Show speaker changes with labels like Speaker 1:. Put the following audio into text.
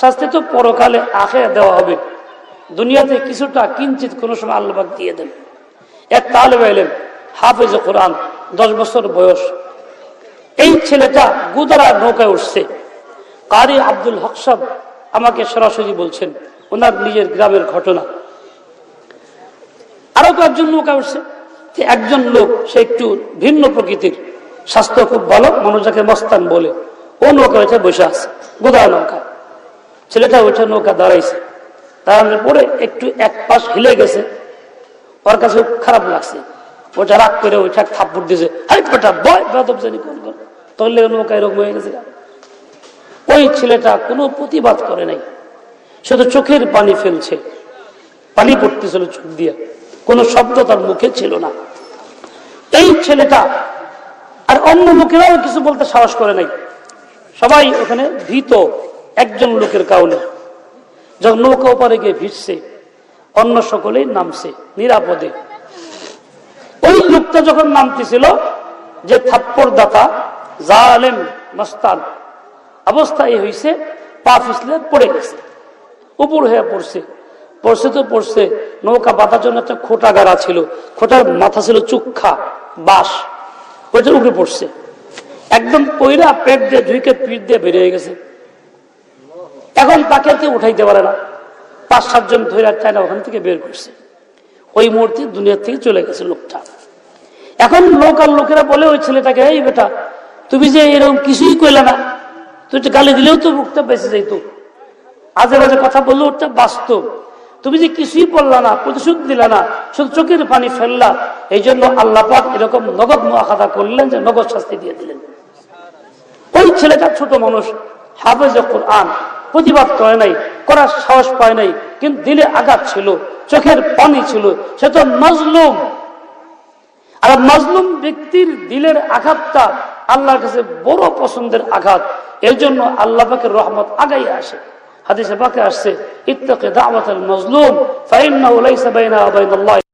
Speaker 1: শাস্তি তো পরকালে আখে দেওয়া হবে। দুনিয়াতে কিছুটা কিঞ্চিত কোনো সময় আল্লাহবাক দিয়ে দেন। এক তালেব এলেন, হাফেজ কোরআন, দশ বছর বয়স। এই ছেলেটা গুদারা নৌকায় উঠছে। কারি আব্দুল হক সাহেব আমাকে সরাসরি বলছেন, ওনার নিজের গ্রামের ঘটনা। আরও কয়েকজন নৌকা উঠছে। একজন লোক, সে একটু ভিন্ন প্রকৃতির। স্বাস্থ্য খুব ভালো, মানুষ যাকে মস্তান বলে, ও নৌকা উঠে বসে আছে গোদা নৌকা ছেলেটা উঠে নৌকা দাঁড়াইছে। দাঁড়ানোর পরে একটু এক পাশ হিলে গেছে। ওর কাছে খারাপ লাগছে। ওটা রাগ করে ওইটা থাপ্পড় দিয়েছে। হাই বয় জানি কোন কোন নৌকা এরকম হয়ে গেছে ওই ছেলেটা কোনো প্রতিবাদ করে নাই। শুধু চোখের পানি ফেলছে। পানি পড়তেছিল চোখ দিয়ে। কোনো শব্দ তার মুখে ছিল না। এই ছেলেটা আর অন্য লোকেরাও কিছু বলতে সাহস করে নাই। সবাই ওখানে ভীত। একজন লোকের কাউলে। যখন নৌকা ওপারে গিয়ে ভিড়ছে অন্য সকলেই নামছে, নিরাপদে। ওই লোকটা যখন নামতেছিল, যে থাপ্পর দাতা জালেম, মস্তান অবস্থা এই হয়েছে পা ফিসলে পড়ে গেছে, উপর হয়ে পড়ছে। পড়ছে তো পড়ছে, নৌকা বাঁধার জন্য একটা খোটা গাড়া ছিল, খোটার মাথা ছিল চুক্ষা বাস ওইটার উপরে পড়ছে। একদম পয়রা পেট দিয়ে ধুইকে পিঠ দিয়ে বেরিয়ে গেছে। এখন তাকে কেউ উঠাইতে পারে না। পাঁচ সাতজন ধরে চায় না ওখান থেকে বের করছে। ওই মুহূর্তে দুনিয়া থেকে চলে গেছে লোকটা। এখন লোকাল লোকেরা বলে, ওই ছেলেটাকে, এই বেটা, তুমি যে এরকম কিছুই কইলে না, তুই তো গালি দিলেও তো মুখটা বেঁচে যাইত। আজে বাজে কথা বললে ওটা বাস্তব তুমি যে কিছুই বললা না, প্রতিশোধ দিলা না, শুধু চোখের পানি ফেললা, এই জন্য আল্লাপাক এরকম নগদ মোয়াখাদা করলেন যে নগদ শাস্তি দিয়ে দিলেন। ওই ছেলেটা ছোট মানুষ, হাফেজ কোরআন। প্রতিবাদ করে নাই, করার সাহস পায় নাই, কিন্তু দিলে আঘাত ছিল, চোখের পানি ছিল, সে তো মজলুম। আর মজলুম ব্যক্তির দিলের আঘাতটা আল্লাহর কাছে বড় পছন্দের আঘাত, এর জন্য আল্লাহ পাকের রহমত আগাই আসে। হাদিসে পাকে আসছে, ইত্তাকে দাওয়াতাল মজলুম, ফাইন্নাহু লাইসা বাইনা বাইনাল্লাহ।